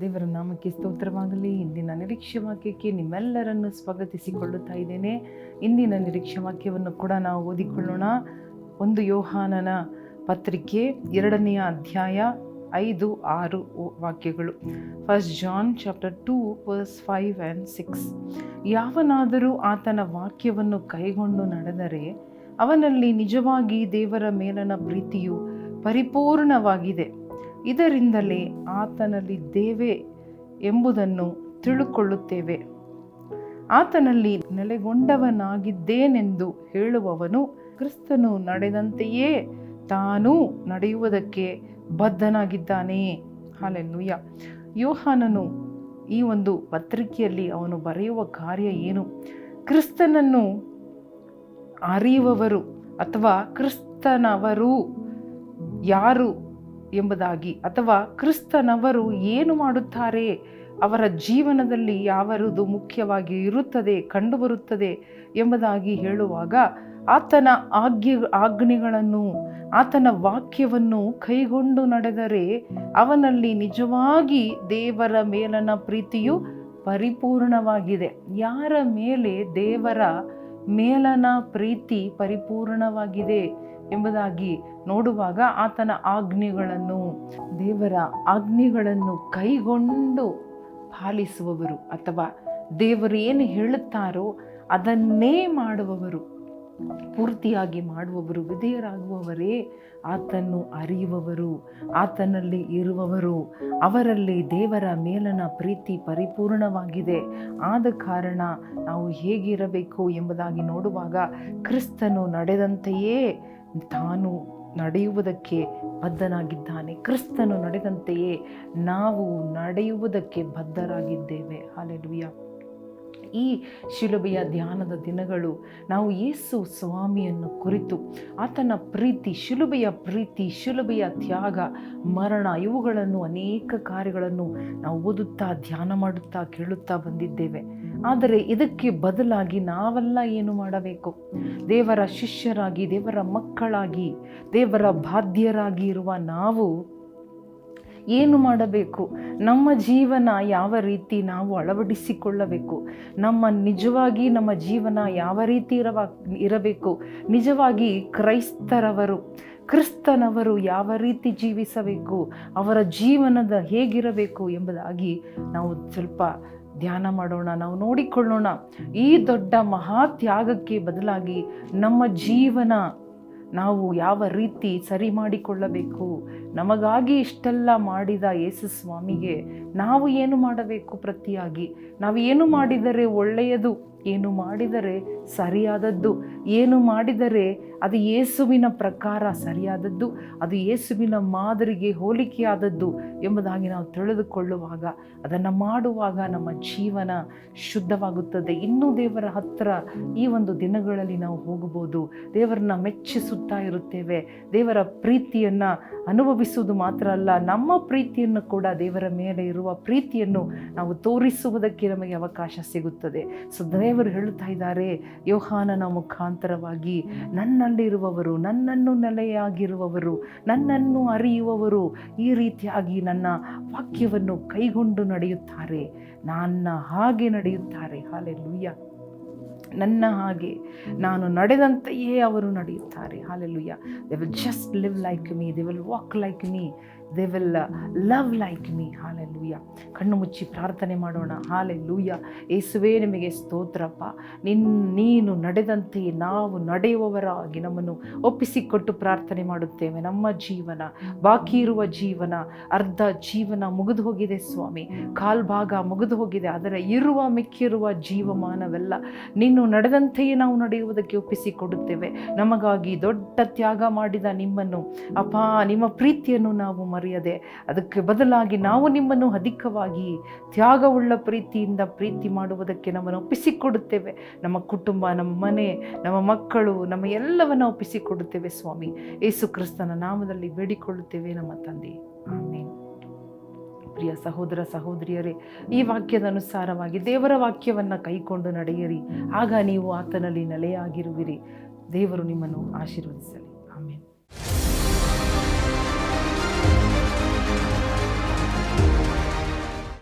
ದೇವರ ನಾಮಕ್ಕೆ ಸ್ತೋತ್ರವಾಗಲಿ. ಇಂದಿನ ನಿರೀಕ್ಷೆ ವಾಕ್ಯಕ್ಕೆ ನಿಮ್ಮೆಲ್ಲರನ್ನು ಸ್ವಾಗತಿಸಿಕೊಳ್ಳುತ್ತಾ ಇದ್ದೇನೆ. ಇಂದಿನ ನಿರೀಕ್ಷೆ ವಾಕ್ಯವನ್ನು ಕೂಡ ನಾವು ಓದಿಕೊಳ್ಳೋಣ. ಒಂದು ಯೋಹಾನನ ಪತ್ರಿಕೆ ಎರಡನೆಯ ಅಧ್ಯಾಯ ಐದು ಆರು ವಾಕ್ಯಗಳು. First John chapter two verse five and six ಯಾವನಾದರೂ ಆತನ ವಾಕ್ಯವನ್ನು ಕೈಗೊಂಡು ನಡೆದರೆ ಅವನಲ್ಲಿ ನಿಜವಾಗಿ ದೇವರ ಮೇಲನ ಪ್ರೀತಿಯು ಪರಿಪೂರ್ಣವಾಗಿದೆ. ಇದರಿಂದಲೇ ಆತನಲ್ಲಿದ್ದೇವೆ ಎಂಬುದನ್ನು ತಿಳುಕೊಳ್ಳುತ್ತೇವೆ. ಆತನಲ್ಲಿ ನೆಲೆಗೊಂಡವನಾಗಿದ್ದೇನೆಂದು ಹೇಳುವವನು ಕ್ರಿಸ್ತನು ನಡೆದಂತೆಯೇ ತಾನೂ ನಡೆಯುವುದಕ್ಕೆ ಬದ್ಧನಾಗಿದ್ದಾನೆ. ಹಾಲೆಲ್ಲೂಯ್ಯ. ಯೋಹಾನನು ಈ ಒಂದು ಪತ್ರಿಕೆಯಲ್ಲಿ ಅವನು ಬರೆಯುವ ಕಾರ್ಯ ಏನು? ಕ್ರಿಸ್ತನನ್ನು ಅರಿಯುವವರು ಅಥವಾ ಕ್ರಿಸ್ತನವರು ಯಾರು? ಎಂಬುದಾಗಿ ಅಥವಾ ಕ್ರಿಸ್ತನವರು ಏನು ಮಾಡುತ್ತಾರೆ? ಅವರ ಜೀವನದಲ್ಲಿ ಯಾವರದು ಮುಖ್ಯವಾಗಿ ಇರುತ್ತದೆ, ಕಂಡುಬರುತ್ತದೆ ಎಂಬುದಾಗಿ ಹೇಳುವಾಗ ಆತನ ಆಜ್ಞೆ, ಆಜ್ಞೆಗಳನ್ನು, ಆತನ ವಾಕ್ಯವನ್ನು ಕೈಗೊಂಡು ನಡೆದರೆ ಅವನಲ್ಲಿ ನಿಜವಾಗಿ ದೇವರ ಮೇಲನ ಪ್ರೀತಿಯು ಪರಿಪೂರ್ಣವಾಗಿದೆ. ಯಾರ ಮೇಲೆ ದೇವರ ಮೇಲನ ಪ್ರೀತಿ ಪರಿಪೂರ್ಣವಾಗಿದೆ? ಎಂಬುದಾಗಿ ನೋಡುವಾಗ ಆತನ ಆಜ್ಞೆಗಳನ್ನು, ದೇವರ ಆಜ್ಞೆಗಳನ್ನು ಕೈಗೊಂಡು ಪಾಲಿಸುವವರು ಅಥವಾ ದೇವರು ಏನು ಹೇಳುತ್ತಾರೋ ಅದನ್ನೇ ಮಾಡುವವರು, ಪೂರ್ತಿಯಾಗಿ ಮಾಡುವವರು, ವಿಧೇಯರಾಗುವವರೇ ಆತನ್ನು ಅರಿಯುವವರು, ಆತನಲ್ಲಿ ಇರುವವರು, ಅವರಲ್ಲಿ ದೇವರ ಮೇಲನ ಪ್ರೀತಿ ಪರಿಪೂರ್ಣವಾಗಿದೆ. ಆದ ಕಾರಣ ನಾವು ಹೇಗಿರಬೇಕು ಎಂಬುದಾಗಿ ನೋಡುವಾಗ ಕ್ರಿಸ್ತನು ನಡೆದಂತೆಯೇ ತಾನು ನಡೆಯುವುದಕ್ಕೆ ಬದ್ಧನಾಗಿದ್ದಾನೆ. ಕ್ರಿಸ್ತನು ನಡೆದಂತೆಯೇ ನಾವು ನಡೆಯುವುದಕ್ಕೆ ಬದ್ಧರಾಗಿದ್ದೇವೆ. ಹಾಲೆಲುಯ್ಯ. ಈ ಶಿಲುಬೆಯ ಧ್ಯಾನದ ದಿನಗಳು ನಾವು ಯೇಸು ಸ್ವಾಮಿಯನ್ನು ಕುರಿತು, ಆತನ ಪ್ರೀತಿ, ಶಿಲುಬೆಯ ಪ್ರೀತಿ, ಶಿಲುಬೆಯ ತ್ಯಾಗ, ಮರಣ, ಇವುಗಳನ್ನು ಅನೇಕ ಕಾರ್ಯಗಳನ್ನು ನಾವು ಓದುತ್ತಾ, ಧ್ಯಾನ ಮಾಡುತ್ತಾ, ಕೇಳುತ್ತಾ ಬಂದಿದ್ದೇವೆ. ಆದರೆ ಇದಕ್ಕೆ ಬದಲಾಗಿ ನಾವೆಲ್ಲ ಏನು ಮಾಡಬೇಕು? ದೇವರ ಶಿಷ್ಯರಾಗಿ, ದೇವರ ಮಕ್ಕಳಾಗಿ, ದೇವರ ಬಾಧ್ಯರಾಗಿ ಇರುವ ನಾವು ಏನು ಮಾಡಬೇಕು? ನಮ್ಮ ಜೀವನ ಯಾವ ರೀತಿ ನಾವು ಅಳವಡಿಸಿಕೊಳ್ಳಬೇಕು? ನಮ್ಮ ನಿಜವಾಗಿ ನಮ್ಮ ಜೀವನ ಯಾವ ರೀತಿ ಇರಬೇಕು? ನಿಜವಾಗಿ ಕ್ರೈಸ್ತರವರು, ಕ್ರಿಸ್ತನವರು ಯಾವ ರೀತಿ ಜೀವಿಸಬೇಕು? ಅವರ ಜೀವನದ ಹೇಗಿರಬೇಕು ಎಂಬುದಾಗಿ ನಾವು ಸ್ವಲ್ಪ ಧ್ಯಾನ ಮಾಡೋಣ, ನಾವು ನೋಡಿಕೊಳ್ಳೋಣ. ಈ ದೊಡ್ಡ ಮಹಾತ್ಯಾಗಕ್ಕೆ ಬದಲಾಗಿ ನಮ್ಮ ಜೀವನ ನಾವು ಯಾವ ರೀತಿ ಸರಿ ಮಾಡಿಕೊಳ್ಳಬೇಕು? ನಮಗಾಗಿ ಇಷ್ಟೆಲ್ಲ ಮಾಡಿದ ಯೇಸು ಸ್ವಾಮಿಗೆ ನಾವು ಏನು ಮಾಡಬೇಕು ಪ್ರತಿಯಾಗಿ? ನಾವು ಏನು ಮಾಡಿದರೆ ಒಳ್ಳೆಯದು? ಏನು ಮಾಡಿದರೆ ಸರಿಯಾದದ್ದು? ಏನು ಮಾಡಿದರೆ ಅದು ಯೇಸುವಿನ ಪ್ರಕಾರ ಸರಿಯಾದದ್ದು? ಅದು ಯೇಸುವಿನ ಮಾದರಿಗೆ ಹೋಲಿಕೆಯಾದದ್ದು ಎಂಬುದಾಗಿ ನಾವು ತಿಳಿದುಕೊಳ್ಳುವಾಗ ಅದನ್ನು ಮಾಡುವಾಗ ನಮ್ಮ ಜೀವನ ಶುದ್ಧವಾಗುತ್ತದೆ. ಇನ್ನೂ ದೇವರ ಹತ್ತಿರ ಈ ಒಂದು ದಿನಗಳಲ್ಲಿ ನಾವು ಹೋಗಬಹುದು. ದೇವರನ್ನ ಮೆಚ್ಚಿಸುತ್ತಾ ಇರುತ್ತೇವೆ. ದೇವರ ಪ್ರೀತಿಯನ್ನು ಅನುಭವಿಸುವುದು ಮಾತ್ರ ಅಲ್ಲ, ನಮ್ಮ ಪ್ರೀತಿಯನ್ನು ಕೂಡ ದೇವರ ಮೇಲೆ ಇರುವ ಪ್ರೀತಿಯನ್ನು ನಾವು ತೋರಿಸುವುದಕ್ಕೆ ನಮಗೆ ಅವಕಾಶ ಸಿಗುತ್ತದೆ. ಸೊ ದೇವರು ಹೇಳುತ್ತಾ ಇದ್ದಾರೆ, ಯೋಹಾನನ ಮುಖಾಂತರವಾಗಿ ನನ್ನಲ್ಲಿರುವವರು, ನನ್ನನ್ನು ನೆಲೆಯಾಗಿರುವವರು, ನನ್ನನ್ನು ಅರಿಯುವವರು ಈ ರೀತಿಯಾಗಿ ನನ್ನ ವಾಕ್ಯವನ್ನು ಕೈಗೊಂಡು ನಡೆಯುತ್ತಾರೆ, ನನ್ನ ಹಾಗೆ ನಡೆಯುತ್ತಾರೆ. ಹಾಲೆ ನನ್ನ ಹಾಗೆ ನಾನು ನಡೆದಂತೆಯೇ ಅವರು ನಡೆಯುತ್ತಾರೆ. Hallelujah. They will just live like me they will walk like me they will love like me hallelujah ಕಣ್ಣು ಮುಚ್ಚಿ ಪ್ರಾರ್ಥನೆ ಮಾಡೋಣ. ಹಾಲೆ ಲೂಯ ಏಸುವೇ ನಿಮಗೆ ಸ್ತೋತ್ರಪ್ಪ. ನಿನ್, ನೀನು ನಡೆದಂತೆ ನಾವು ನಡೆಯುವವರಾಗಿ ನಮ್ಮನ್ನು ಒಪ್ಪಿಸಿಕೊಟ್ಟು ಪ್ರಾರ್ಥನೆ ಮಾಡುತ್ತೇವೆ. ನಮ್ಮ ಜೀವನ, ಬಾಕಿ ಇರುವ ಜೀವನ, ಅರ್ಧ ಜೀವನ ಮುಗಿದು ಹೋಗಿದೆ ಸ್ವಾಮಿ. ಕಾಲ್ಭಾಗ ಮುಗಿದು ಹೋಗಿದೆ ಆದರೆ ಇರುವ ಮಿಕ್ಕಿರುವ ಜೀವಮಾನವೆಲ್ಲ ನೀನು ನಡೆದಂತೆಯೇ ನಾವು ನಡೆಯುವುದಕ್ಕೆ ಒಪ್ಪಿಸಿಕೊಡುತ್ತೇವೆ. ನಮಗಾಗಿ ದೊಡ್ಡ ತ್ಯಾಗ ಮಾಡಿದ ನಿಮ್ಮನ್ನು ಅಪ್ಪ ನಿಮ್ಮ ಪ್ರೀತಿಯನ್ನು ನಾವು ಮರೆಯದೆ ಅದಕ್ಕೆ ಬದಲಾಗಿ ನಾವು ನಿಮ್ಮನ್ನು ಅಧಿಕವಾಗಿ ತ್ಯಾಗವುಳ್ಳ ಪ್ರೀತಿಯಿಂದ ಪ್ರೀತಿ ಮಾಡುವುದಕ್ಕೆ ನಮ್ಮನ್ನು ಒಪ್ಪಿಸಿಕೊಡುತ್ತೇವೆ. ನಮ್ಮ ಕುಟುಂಬ, ನಮ್ಮ ಮನೆ, ನಮ್ಮ ಮಕ್ಕಳು, ನಮ್ಮ ಎಲ್ಲವನ್ನು ಒಪ್ಪಿಸಿಕೊಡುತ್ತೇವೆ ಸ್ವಾಮಿ. ಯೇಸು ಕ್ರಿಸ್ತನ ನಾಮದಲ್ಲಿ ಬೇಡಿಕೊಳ್ಳುತ್ತೇವೆ ನಮ್ಮ ತಂದೆ. ಆಮೇಲೆ ಪ್ರಿಯ ಸಹೋದರ, ಸಹೋದರಿಯರೇ, ಈ ವಾಕ್ಯದ ಅನುಸಾರವಾಗಿ ದೇವರ ವಾಕ್ಯವನ್ನು ಕೈಕೊಂಡು ನಡೆಯಿರಿ. ಆಗ ನೀವು ಆತನಲ್ಲಿ ನೆಲೆಯಾಗಿರುವಿರಿ. ದೇವರು ನಿಮ್ಮನ್ನು ಆಶೀರ್ವದಿಸಲಿ.